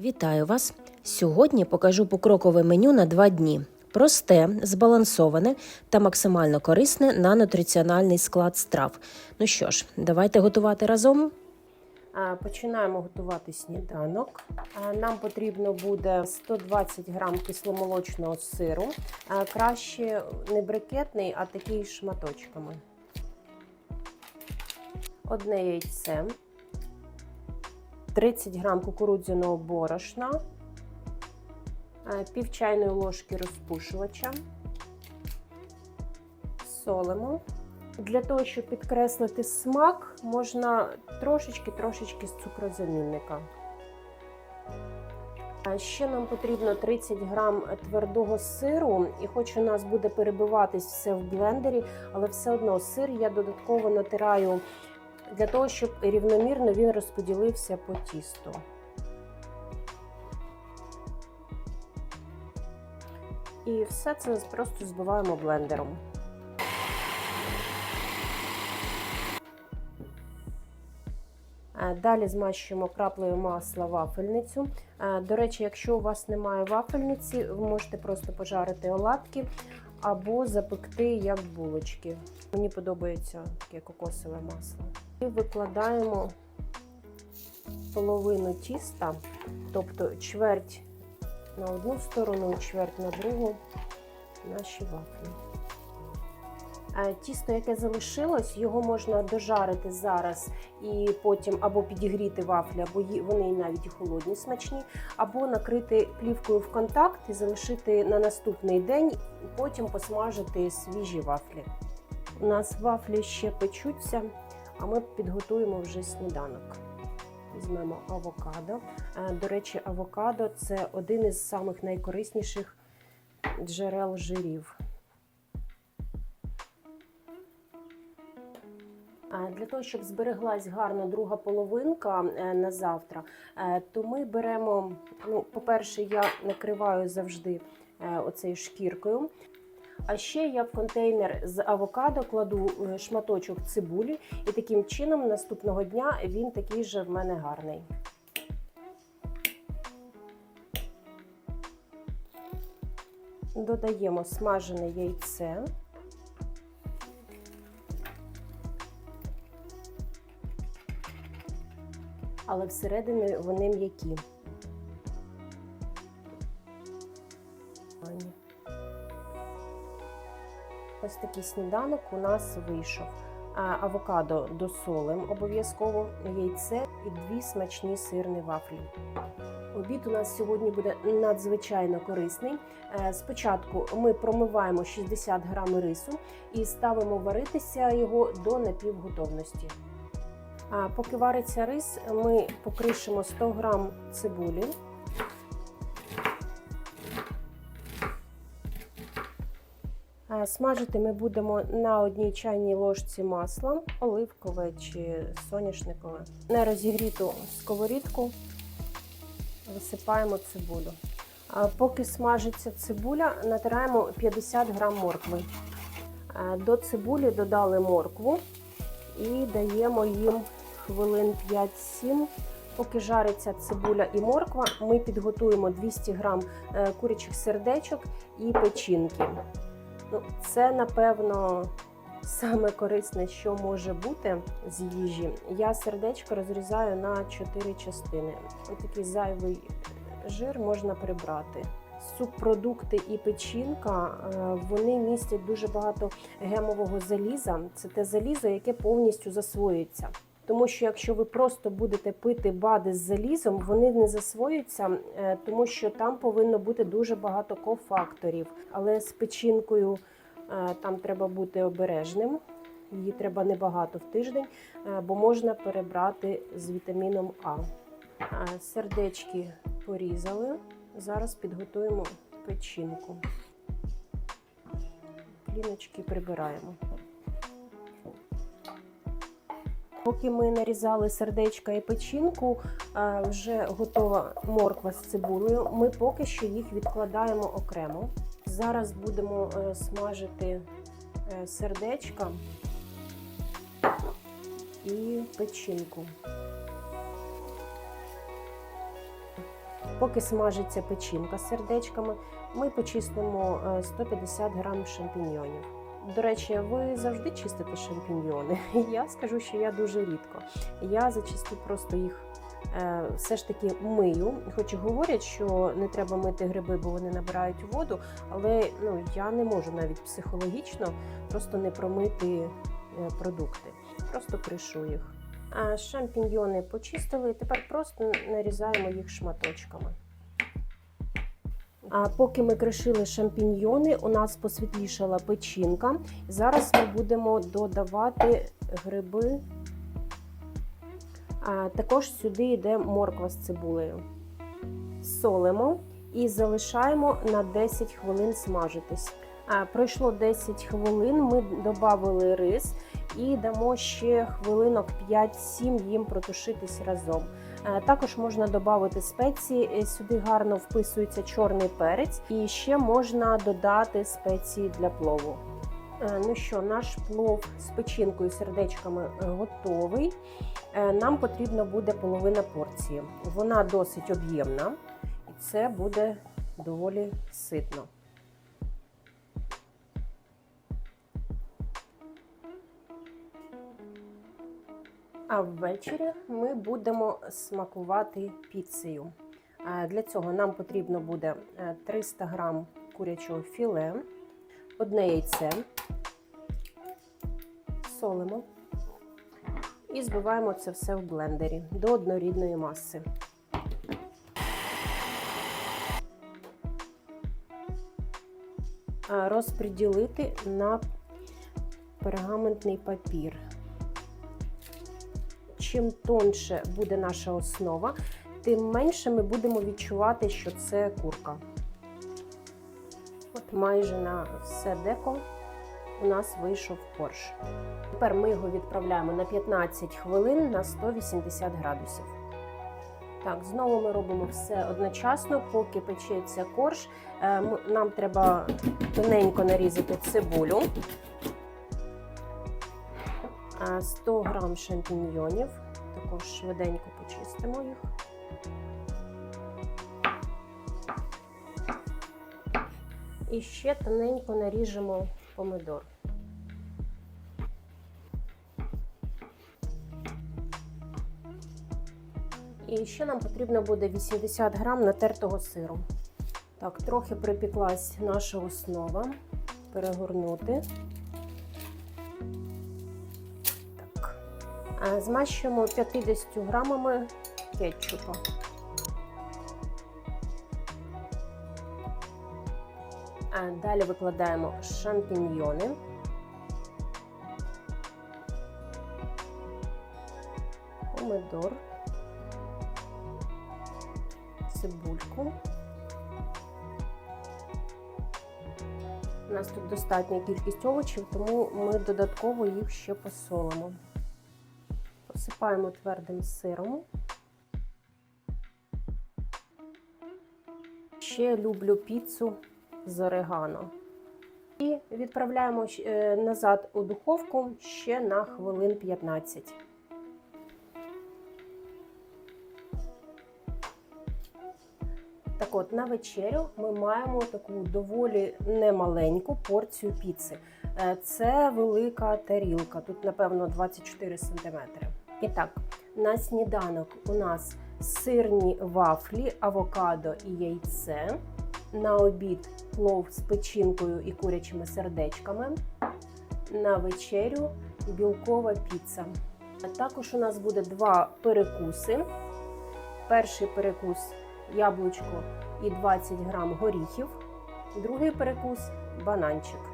Вітаю вас! Сьогодні покажу покрокове меню на два дні. Просте, збалансоване та максимально корисне на нутриціональний склад страв. Ну що ж, давайте готувати разом. Починаємо готувати сніданок. Нам потрібно буде 120 грам кисломолочного сиру. Краще не брикетний, а такий шматочками. Одне яйце. 30 грам кукурудзяного борошна, е, пів чайної ложки розпушувача, солимо. Для того, щоб підкреслити смак, можна трошечки-трошечки з цукрозамінника. Ще нам потрібно 30 грам твердого сиру, і хоч у нас буде перебиватись все в блендері, але все одно сир я додатково натираю для того, щоб рівномірно він розподілився по тісту. І все це просто збиваємо блендером. Е, Далі змащуємо краплею масла вафельницю. Е, До речі, якщо у вас немає вафельниці, ви можете просто пожарити оладки або запекти як булочки. Мені подобається таке кокосове масло. І викладаємо половину тіста, тобто чверть на одну сторону і чверть на другу наші вафлі. Е, Тісто, яке залишилось, його можна дожарити зараз і потім або підігріти вафлі, або вони навіть і холодні смачні, або накрити плівкою в контакт і залишити на наступний день, і потім посмажити свіжі вафлі. У нас вафлі ще печуться, а ми підготуємо вже сніданок. Візьмемо авокадо. Е, До речі, авокадо це один із самих найкорисніших джерел жирів. Для того, щоб збереглась гарно друга половинка е, на завтра, е, то ми беремо, ну, по-перше, я накриваю завжди е, оцею шкіркою. А ще я в контейнер з авокадо кладу е, шматочок цибулі, і таким чином наступного дня він такий же в мене гарний. Додаємо смажене яйце. Але всередині вони м'які. Ось такий сніданок у нас вийшов. Авокадо досолим обов'язково, яйце і дві смачні сирні вафлі. Обід у нас сьогодні буде надзвичайно корисний. Е, Спочатку ми промиваємо 60 грам рису і ставимо варитися його до напівготовності. А поки вариться рис, ми покришимо 100 грам цибулі. Смажити ми будемо на одній чайній ложці масла, оливкове чи соняшникове. На розігріту сковорідку висипаємо цибулю. Поки смажиться цибуля, натираємо 50 грам моркви. До цибулі додали моркву і даємо їм хвилин 5-7. Поки жариться цибуля і морква, ми підготуємо 200 грам е, курячих сердечок і печінки. Ну, Це, напевно, саме корисне, що може бути з їжі. Я сердечко розрізаю на 4 частини. Ось такий зайвий жир можна прибрати. Субпродукти і печінка е, вони містять дуже багато гемового заліза. Це те залізо, яке повністю засвоюється. Тому що якщо ви просто будете пити бади з залізом, вони не засвоюються, е, тому що там повинно бути дуже багато кофакторів. Але з печінкою е, там треба бути обережним. Її треба небагато в тиждень, е, бо можна перебрати з вітаміном А. Сердечки порізали. Зараз підготуємо печінку. Пліночки прибираємо. Поки ми нарізали сердечка і печінку, е, вже готова морква з цибулею. Ми поки що їх відкладаємо окремо. Зараз будемо е, смажити е, сердечка і печінку. Поки смажиться печінка з сердечками, ми почистимо е, 150 грам шампіньйонів. До речі, ви завжди чистите шампіньйони? Я скажу, що я дуже рідко. Я зачасту просто їх е, все ж таки мию. Хоч і говорять, що не треба мити гриби, бо вони набирають воду, але ну, я не можу навіть психологічно просто не промити е, продукти. Просто кришу їх. А шампіньйони почистили, тепер просто нарізаємо їх шматочками. А поки ми кришили шампіньйони, у нас посвітлішала печінка. Зараз ми будемо додавати гриби. А також сюди йде морква з цибулею. Солимо і залишаємо на 10 хвилин смажитись. А, пройшло 10 хвилин, ми додали рис і дамо ще хвилинок 5-7 їм протушитись разом. Е, Також можна додати спеції. Е, Сюди гарно вписується чорний перець, і ще можна додати спеції для плову. Е, Ну що, наш плов з печінкою сердечками готовий. Нам потрібно буде половина порції. Вона досить об'ємна, і це буде доволі ситно. А ввечері ми будемо смакувати піцею. Е, Для цього нам потрібно буде е, 300 грам курячого філе, одне яйце, солимо і збиваємо це все в блендері до однорідної маси. Е, Розподілити на пергаментний папір чим тонше буде наша основа, тим менше ми будемо відчувати, що це курка. От майже на все деко у нас вийшов корж. Тепер ми його відправляємо на 15 хвилин на 180 градусів. Так, знову ми робимо все одночасно, поки печеться корж. Е, Нам треба тоненько нарізати цибулю. А 100 грам шампіньйонів. Також швиденько почистимо їх. І ще тоненько наріжемо помидор. І ще нам потрібно буде 80 грам натертого сиру. Так, трохи припіклась наша основа. Перегорнути. Змащуємо 50 грамами кетчупа. Далі викладаємо шампіньйони. Помидор. Цибульку. У нас тут достатня кількість овочів, тому ми додатково їх ще посолимо. Посипаємо твердим сиром. Ще люблю піцу з орегано. І відправляємо е, назад у духовку ще на хвилин 15. Так от, на вечерю ми маємо таку доволі немаленьку порцію піци. Е, Це велика тарілка, тут, напевно, 24 см. І так, на сніданок у нас сирні вафлі, авокадо і яйце. На обід плов з печінкою і курячими сердечками. На вечерю білкова піца. Також у нас буде два перекуси. Перший перекус яблучко і 20 грам горіхів. Другий перекус бананчик.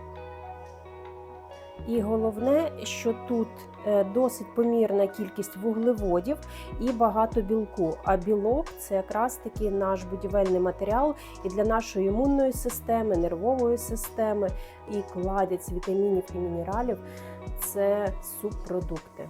І головне, що тут е, досить помірна кількість вуглеводів і багато білку. А білок це якраз таки наш будівельний матеріал і для нашої імунної системи, нервової системи, і кладець вітамінів і мінералів це субпродукти.